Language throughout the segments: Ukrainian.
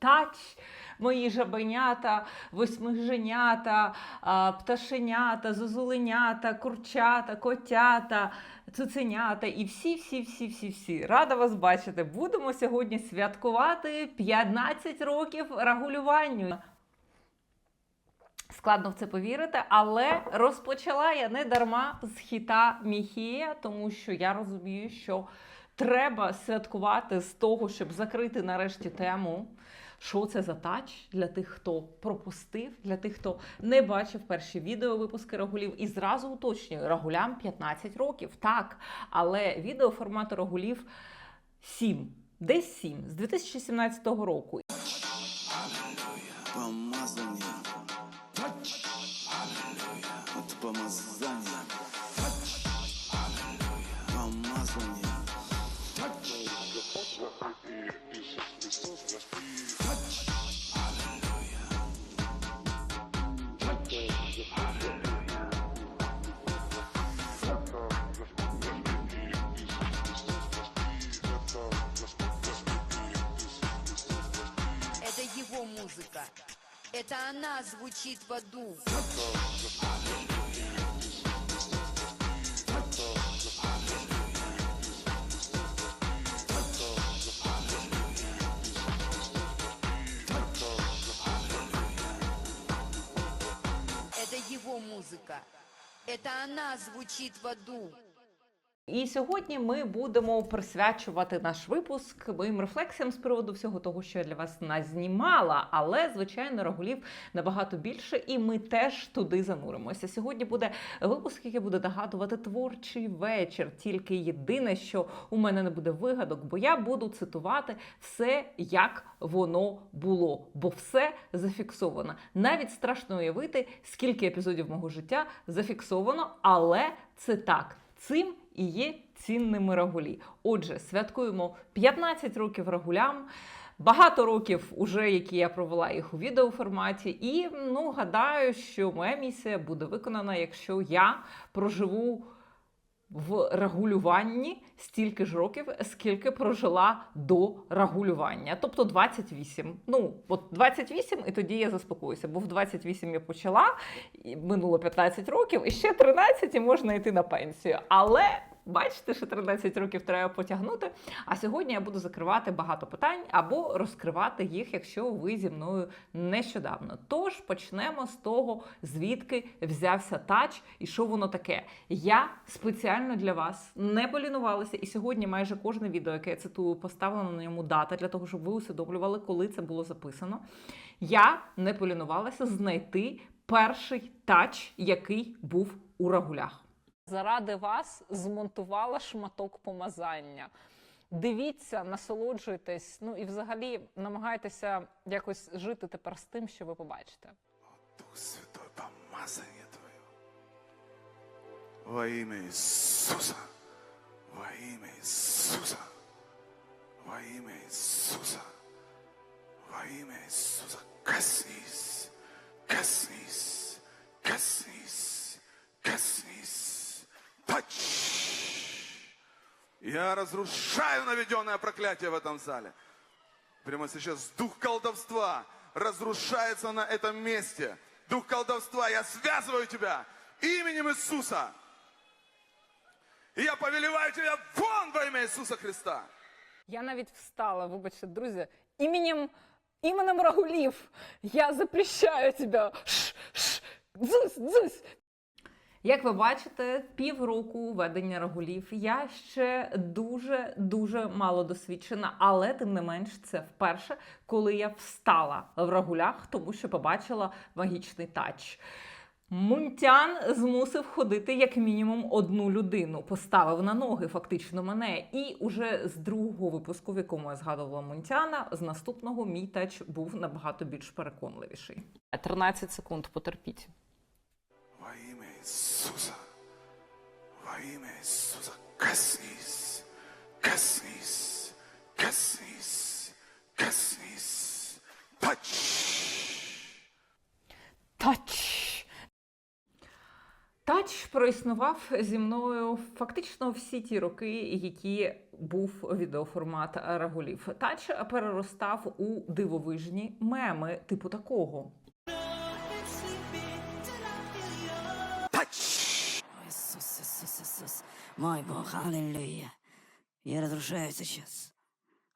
тач, мої жабенята, восьмиженята, пташенята, зозуленята, курчата, котята, цуценята і всі, всі, всі, всі, всі. Рада вас бачити. Будемо сьогодні святкувати 15 років регулюванню. Складно в це повірити, але розпочала я не дарма з хіта Міхія, тому що я розумію, що треба святкувати з того, щоб закрити нарешті тему. Що це за тач для тих, хто пропустив, для тих, хто не бачив перші відео випуски рагулів. І зразу уточнюю, рагулям 15 років, так. Але відео формату рагулів 7, десь 7, з 2017 року. Музыка. Это она звучит в аду. Это его музыка. Это она звучит в аду. І сьогодні ми будемо присвячувати наш випуск моїм рефлексіям з приводу всього того, що я для вас назнімала. Але, звичайно, рагулів набагато більше, і ми теж туди зануримося. Сьогодні буде випуск, який буде нагадувати творчий вечір. Тільки єдине, що у мене не буде вигадок, бо я буду цитувати все, як воно було, бо все зафіксовано. Навіть страшно уявити, скільки епізодів мого життя зафіксовано, але це так. Цим і є цінними рагулі. Отже, святкуємо 15 років рагулям. Багато років уже, які я провела їх у відеоформаті, і ну гадаю, що моя місія буде виконана, якщо я проживу в регулюванні стільки ж років, скільки прожила до регулювання, тобто 28. Ну, от 28, і тоді я заспокоюся, бо в 28 я почала, і минуло 15 років, і ще 13 і можна йти на пенсію. Але бачите, що 13 років треба потягнути. А сьогодні я буду закривати багато питань або розкривати їх, якщо ви зі мною нещодавно. Тож почнемо з того, звідки взявся тач і що воно таке. Я спеціально для вас не полінувалася, і сьогодні майже кожне відео, яке я цитую, поставлено на ньому дата для того, щоб ви усвідомлювали, коли це було записано. Я не полінувалася знайти перший тач, який був у рагулях. Заради вас змонтувала шматок помазання. Дивіться, насолоджуйтесь, ну і взагалі намагайтеся якось жити тепер з тим, що ви побачите. Дух Святой, помазание Твое. Во имя Иисуса. Во имя Иисуса. Во имя Иисуса. Во имя Иисуса. Я разрушаю наведенное проклятие в этом зале. Прямо сейчас дух колдовства разрушается на этом месте. Дух колдовства, я связываю тебя именем Иисуса. И я повелеваю тебя вон во имя Иисуса Христа. Я навіть встала, вибачте, друзі, іменем, іменем Рагулів. Я запрещаю тебе. Ш, ш, дзусь, дзусь. Як ви бачите, півроку ведення рагулів я ще дуже дуже мало досвідчена, але тим не менш це вперше, коли я встала в рагулях, тому що побачила магічний тач. Мунтян змусив ходити як мінімум одну людину, поставив на ноги фактично мене. І уже з другого випуску, в якому я згадувала Мунтяна, з наступного мій тач був набагато більш переконливіший. 13 секунд, потерпіть. Иисуса. Во имя Иисуса. Коснись. Коснись. Коснись. Коснись. Тач. Тач Тач проіснував зі мною фактично всі ті роки, які був відеоформат Рагулів. Тач переростав у дивовижні меми, типу такого. Мой Бог, аллилуйя. Я разрушаю сейчас.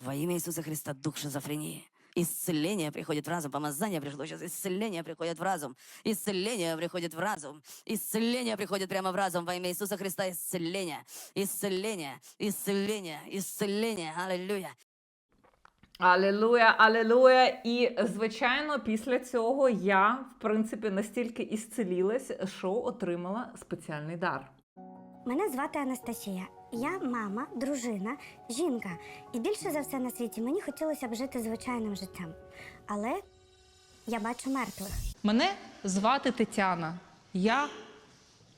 Во имя Иисуса Христа дух шизофрении. Исцеление приходит в разум, помазание пришло сейчас, исцеление приходит в разум, исцеление приходит в разум, исцеление приходит прямо в разум во имя Иисуса Христа, исцеление, исцеление, исцеление, исцеление, аллилуйя. Алілуя, алілуя. І звичайно, після цього я, в принципі, настільки ісцелілась, що отримала спеціальний дар. Мене звати Анастасія. Я мама, дружина, жінка. І більше за все на світі мені хотілося б жити звичайним життям. Але я бачу мертвих. Мене звати Тетяна. Я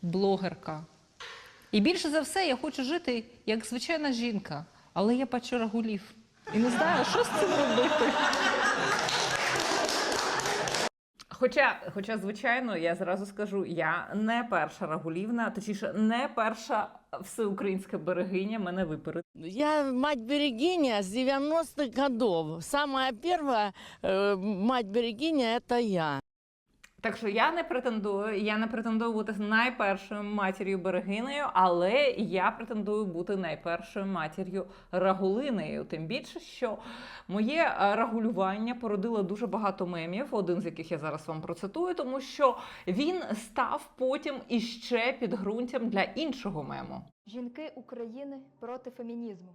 блогерка. І більше за все я хочу жити як звичайна жінка, але я бачу рагулів. І не знаю, що з цим робити. Хоча, хоча, звичайно, я зразу скажу, я не перша рагулівна, точніше, не перша всеукраїнська берегиня мене випередила. Я мать-берегиня з 90-х годов. Сама первая э, мать-берегиня – це я. Так що я не претендую, я не претендую бути найпершою матір'ю берегинею, але я претендую бути найпершою матір'ю рагулинею. Тим більше, що моє е, рагулювання породило дуже багато мемів, один з яких я зараз вам процитую, тому що він став потім іще підґрунтям для іншого мему. Жінки України проти фемінізму.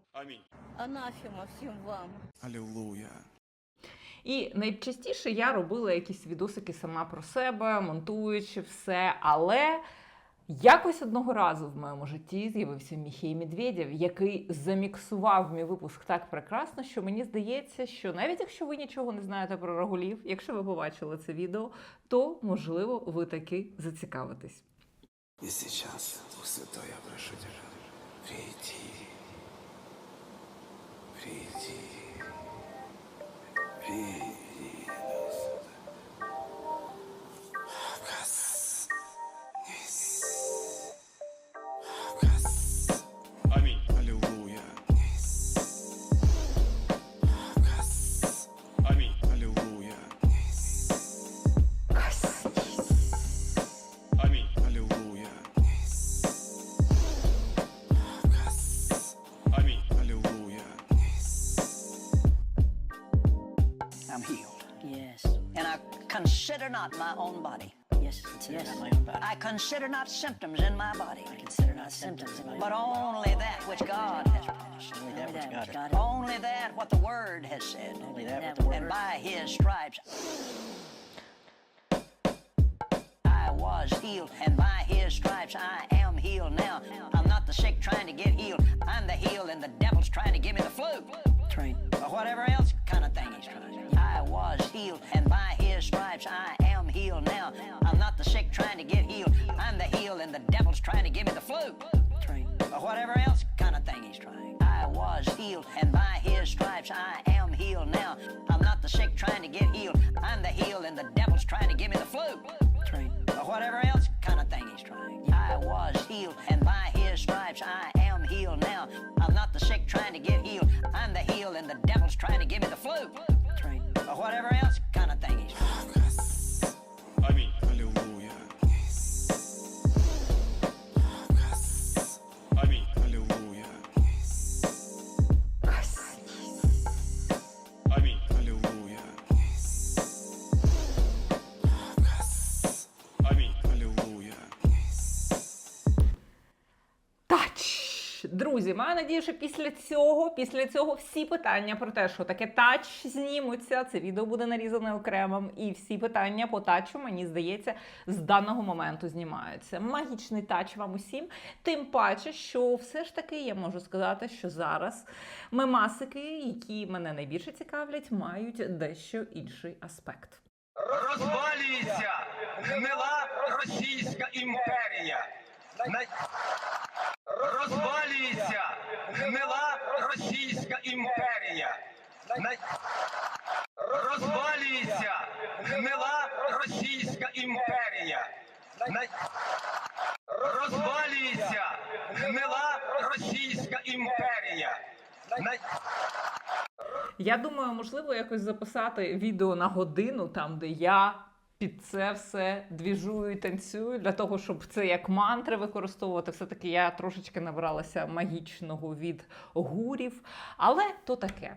Анафема всем вам. Аллилуйя. І найчастіше я робила якісь відосики сама про себе, монтуючи все. Але якось одного разу в моєму житті з'явився Міхей Медведєв, який заміксував мій випуск так прекрасно, що мені здається, що навіть якщо ви нічого не знаєте про рагулів, якщо ви побачили це відео, то можливо ви таки зацікавитесь. Сейчас, Дух Святой, я прошу тебя, прийти, прийти, Easy. Consider not my own body. yes, Consider yes. not my own body. I consider not symptoms in my body. I consider not symptoms in my But only that which God has promised. Only that which God has Only that what the Word has said. Only that what the Word. And by His stripes I was healed, and by His stripes I am healed now. I'm not the sick trying to get healed. I'm the healed, and the devil's trying to give me the flu. Train. Or whatever else kind of thing he's trying to. I was healed, and by his stripes I am healed now. I'm not the sick trying to get healed. I'm the healed, and the devil's trying to give me the flu. Train. Or whatever else kind of thing he's trying. I was healed, and by his stripes I am healed now. I'm not the sick trying to get healed. I'm the healed, and the devil's trying to give me the flu. Train. Or whatever else kind of thing he's trying. I was healed, and by his stripes I am healed now. I'm not the sick trying to get healed. I'm the healed, and the devil's trying to give me the flu. Or whatever else kind of thing Друзі, маю надію, що після цього, після цього всі питання про те, що таке тач, знімуться. Це відео буде нарізане окремим, і всі питання по тачу, мені здається, з даного моменту знімаються. Магічний тач вам усім. Тим паче, що все ж таки я можу сказати, що зараз мемасики, які мене найбільше цікавлять, мають дещо інший аспект. Розвалюється гнила Російська імперія розвалюється гнила Російська імперія. Розвалюється гнила Російська імперія. Розвалюється гнила Російська імперія. Я думаю, можливо якось записати відео на годину там, де я під це все двіжую і танцюю, для того, щоб це як мантри використовувати. Все-таки я трошечки набралася магічного від гурів, але то таке.